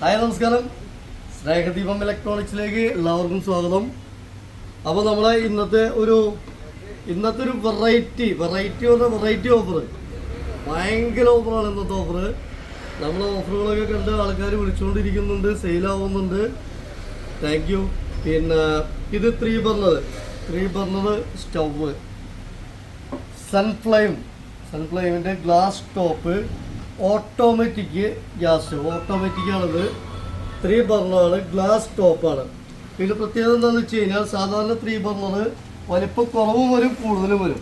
Hi നമസ്കാരം. സ്നേഹദീപം ഇലക്ട്രോണിക്സിലേക്ക് എല്ലാവർക്കും സ്വാഗതം. അപ്പോൾ നമ്മളെ ഇന്നത്തെ ഒരു ഇന്നത്തെ ഒരു വെറൈറ്റി വെറൈറ്റി പറഞ്ഞ വെറൈറ്റി ഓഫർ ഭയങ്കര ഓഫറാണ് ഇന്നത്തെ ഓഫർ നമ്മൾ ഓഫറുകളൊക്കെ കണ്ട് ആൾക്കാർ വിളിച്ചുകൊണ്ടിരിക്കുന്നുണ്ട് സെയിലാവുന്നുണ്ട് താങ്ക് യു പിന്നെ ഇത് three burner three burner stove. Sunflame സൺഫ്ലൈമിന്റെ glass top automatic gas. Automatic ആണത്. ത്രീ ബർണറാണ് ഗ്ലാസ് ടോപ്പാണ്. പിന്നെ പ്രത്യേകത എന്താണെന്ന് വെച്ച് കഴിഞ്ഞാൽ സാധാരണ ത്രീ ബർണർ വലിപ്പം കുറവും വരും കൂടുതലും വരും.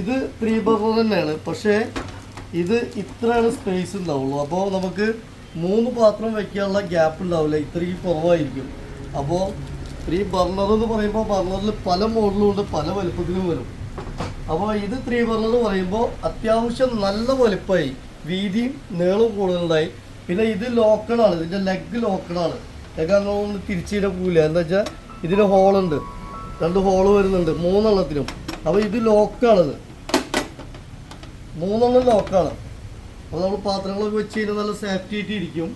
ഇത് ത്രീ ബർണർ തന്നെയാണ്. പക്ഷേ ഇത് ഇത്രയാണ് സ്പേസ് ഉണ്ടാവുള്ളൂ. അപ്പോൾ നമുക്ക് മൂന്ന് പാത്രം വയ്ക്കാനുള്ള ഗ്യാപ്പ് ഉണ്ടാവില്ല. ഇത്രയും കുറവായിരിക്കും. അപ്പോൾ ത്രീ ബർണർ എന്ന് പറയുമ്പോൾ ബർണറിൽ പല മോഡലും ഉണ്ട് പല വലുപ്പത്തിലും വരും. അപ്പോൾ ഇത് ത്രീ ബർണർ എന്ന് പറയുമ്പോൾ അത്യാവശ്യം നല്ല വലുപ്പമായി വീതിയും നീളവും കൂടുതലുണ്ടായി. പിന്നെ ഇത് ലോക്കഡാണ് ഇതിന്റെ ലെഗ് ലോക്കഡാണ് ലെഗ് അങ്ങനെ തിരിച്ചിട പോകില്ല എന്താ വെച്ചാൽ ഇതിന് ഹോളുണ്ട് രണ്ട് ഹോൾ വരുന്നുണ്ട്. മൂന്നെണ്ണത്തിനും അപ്പോൾ ഇത് ലോക്കാണിത് മൂന്നെണ്ണം ലോക്കാണ് അപ്പോൾ നമ്മൾ പാത്രങ്ങളൊക്കെ വെച്ച് കഴിഞ്ഞാൽ നല്ല സേഫ്റ്റി ആയിട്ട് ഇരിക്കും.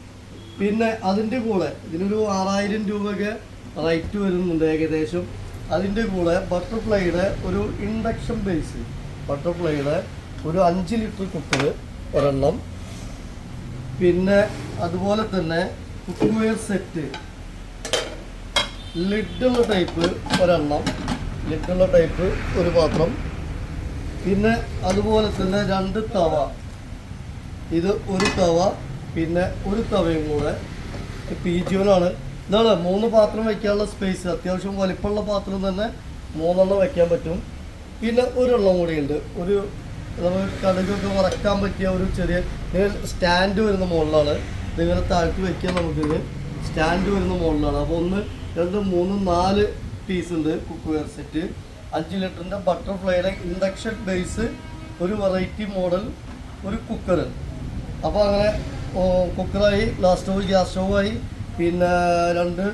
പിന്നെ അതിന്റെ കൂടെ ഇതിനൊരു ആറായിരം രൂപയൊക്കെ റേറ്റ് വരുന്നുണ്ട് ഏകദേശം. അതിന്റെ കൂടെ ബട്ടർഫ്ലൈയുടെ ഒരു ഇൻഡക്ഷൻ ബേസ് ബട്ടർഫ്ലൈയുടെ ഒരു അഞ്ച് ലിറ്റർ കുക്കർ ഒരെണ്ണം. പിന്നെ അതുപോലെ തന്നെ കുക്കുവെയർ സെറ്റ്. ലിഡുള്ള ടൈപ്പ് ഒരെണ്ണം. ലിഡുള്ള ടൈപ്പ് ഒരു പാത്രം. പിന്നെ അതുപോലെ തന്നെ രണ്ട് തവ. ഇത് ഒരു തവ പിന്നെ ഒരു തവയും കൂടെ. പി ജിയോനാണ് ഇതാണ് മൂന്ന് പാത്രം വയ്ക്കാനുള്ള സ്പേസ് അത്യാവശ്യം വലിപ്പമുള്ള പാത്രം തന്നെ മൂന്നെണ്ണം വയ്ക്കാൻ പറ്റും. പിന്നെ ഒരെണ്ണം കൂടിയുണ്ട്. ഒരു നമുക്ക് കടുകൊക്കെ വറക്കാൻ പറ്റിയ ഒരു ചെറിയ നിങ്ങൾ സ്റ്റാൻഡ് വരുന്ന മുകളിലാണ് ഇതിങ്ങനെ താഴ്ത്തി വെക്കാൻ നമുക്കിത്. സ്റ്റാൻഡ് വരുന്ന മുകളിലാണ് അപ്പോൾ ഒന്ന് രണ്ട് മൂന്ന് നാല് പീസ് ഉണ്ട്. കുക്ക് വെയർ സെറ്റ് അഞ്ച് ലിറ്ററിന്റെ ബട്ടർഫ്ലൈയുടെ ഇൻഡക്ഷൻ ബേസ് ഒരു വെറൈറ്റി മോഡൽ ഒരു കുക്കർ അപ്പോൾ അങ്ങനെ കുക്കറായി ഗ്ലാസ് സ്റ്റോവ് ഗ്യാസ് സ്റ്റോവായി പിന്നെ രണ്ട്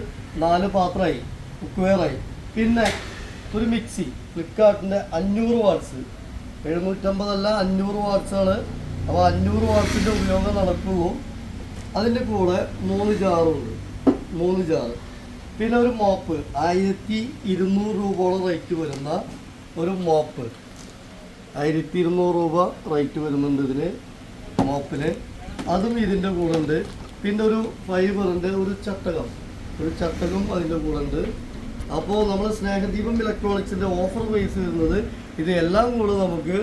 നാല് പാത്രമായി കുക്ക് വെയറായി പിന്നെ ഒരു മിക്സി ഫ്ലിപ്കാർട്ടിന്റെ അഞ്ഞൂറ് വാട്ട്സ് എഴുന്നൂറ്റമ്പതല്ല അഞ്ഞൂറ് വാട്സാണ്. അപ്പോൾ അഞ്ഞൂറ് വാട്സിന്റെ ഉപയോഗം നടക്കുള്ളൂ അതിന്റെ കൂടെ മൂന്ന് ജാറുണ്ട്. മൂന്ന് ജാറ്. പിന്നെ ഒരു മോപ്പ്. ആയിരത്തി ഇരുന്നൂറ് രൂപയോളം റേറ്റ് വരുന്ന ഒരു മോപ്പ്. ആയിരത്തി ഇരുന്നൂറ് രൂപ റേറ്റ് വരുന്നുണ്ട് ഇതിന് മോപ്പിന് അതും ഇതിന്റെ കൂടെ ഉണ്ട് പിന്നെ ഒരു ഫൈബറിന്റെ ഒരു ചട്ടകം. ഒരു ചട്ടകം അതിന്റെ കൂടെ ഉണ്ട് അപ്പോൾ നമ്മൾ സ്നേഹദീപം ഇലക്ട്രോണിക്സിന്റെ ഓഫർ പ്രൈസ് വരുന്നത് ഇത് എല്ലാം കൂടെ നമുക്ക്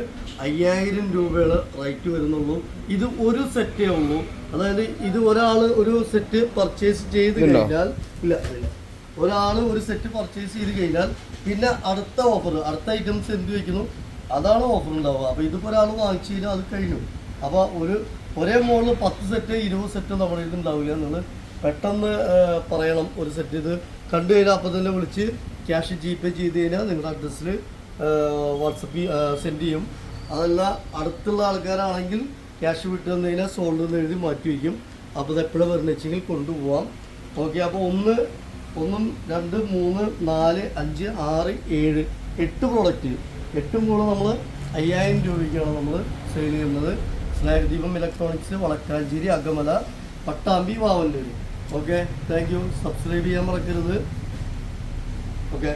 അയ്യായിരം രൂപയുടെ റേറ്റ് വരുന്നുള്ളൂ. ഇത് ഒരു സെറ്റേ ഉള്ളൂ. അതായത് ഇത് ഒരാൾ ഒരു സെറ്റ് പർച്ചേസ് ചെയ്ത് കഴിഞ്ഞാൽ ഇല്ല ഒരാൾ ഒരു സെറ്റ് പർച്ചേസ് ചെയ്ത് കഴിഞ്ഞാൽ പിന്നെ അടുത്ത ഓഫർ അടുത്ത ഐറ്റംസ് എന്ത് വെക്കുന്നു അതാണ് ഓഫർ ഉണ്ടാവുക. അപ്പോൾ ഇതിപ്പോൾ ഒരാൾ വാങ്ങിച്ചു കഴിഞ്ഞാൽ അത് കഴിഞ്ഞു. അപ്പോൾ ഒരു ഒരേ മോളിൽ പത്ത് സെറ്റ് ഇരുപത് സെറ്റ് നമ്മുടെ ഇത് ഉണ്ടാവില്ല നിങ്ങൾ പെട്ടെന്ന് പറയണം ഒരു സെറ്റ് ഇത് കണ്ടു കഴിഞ്ഞാൽ അപ്പം തന്നെ വിളിച്ച് ക്യാഷ് ജി പേ ചെയ്ത് കഴിഞ്ഞാൽ നിങ്ങളുടെ അഡ്രസ്സിൽ വാട്സപ്പിൽ സെൻഡ് ചെയ്യും. അതല്ല അടുത്തുള്ള ആൾക്കാരാണെങ്കിൽ ക്യാഷ് വിട്ട് തന്നു കഴിഞ്ഞാൽ സോൾഡ് എന്ന് എഴുതി മാറ്റി വയ്ക്കും. അപ്പോൾ എപ്പോഴും വരുന്നെച്ചെങ്കിൽ കൊണ്ടുപോവാം. ഓക്കെ അപ്പോൾ ഒന്ന് ഒന്നും രണ്ട് മൂന്ന് നാല് അഞ്ച് ആറ് ഏഴ് എട്ട് പ്രോഡക്റ്റ് എട്ടും കൂടെ നമ്മൾ അയ്യായിരം രൂപയ്ക്കാണ് നമ്മൾ സെയിൽ ചെയ്യുന്നത്. Snehadeepam electronics Valanchery Akamala Pattambi Vavallur okay thank you subscribe ചെയ്യാൻ മറക്കരുത്. ഓക്കെ.